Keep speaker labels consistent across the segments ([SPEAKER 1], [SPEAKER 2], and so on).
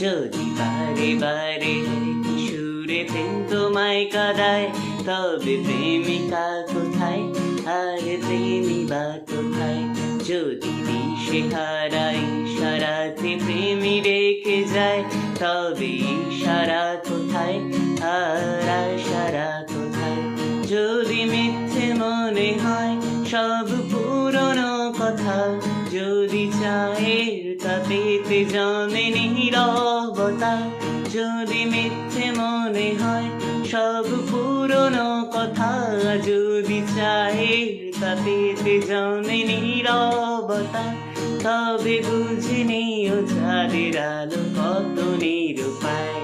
[SPEAKER 1] যদি বারে বারে সুরে প্রেম তোমায় কাদায় তবে প্রেমিকা কোথায় আর প্রেমী বা কোথায় যদি দিশে হারাই সারাতে প্রেমী রেখে যায় তবে সারা যদি মিথ্যে মনে হয়, সব পুরনো কথা যদি চায়ের তাপেতে জমে নীরবতা, যদি মিথ্যে মনে হয়, সব পুরনো কথা যদি চায়ের তাপেতে জমে নীরবতা, তবে বুঝে নিও চাঁদের আলো কত নিরুপায়।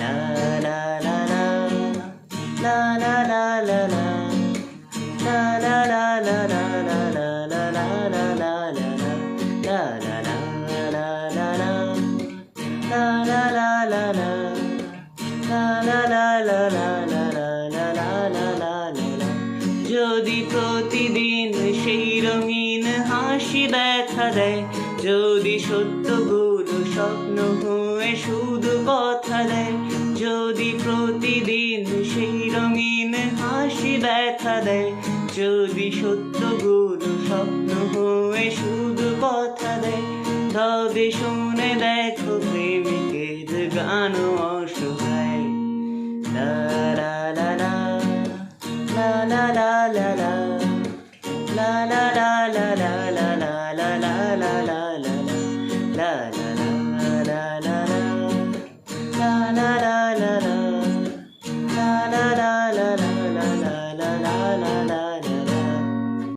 [SPEAKER 1] লা লা যদি প্রতিদিন সেই রঙিন হাসি দেখা দেয় যদি সত্য সত্যগুলো স্বপ্ন হয়ে শুধু কথা দেয় যদি প্রতিদিন সেই রঙিন হাসি দেখা দেয় যদি সত্য গুণ স্বপ্ন হয়ে শুধু কথা দেয় তবে শুনে দেখো প্রেমিকের গান La la la লা লা লা লা লা লা লা লা লা লা লা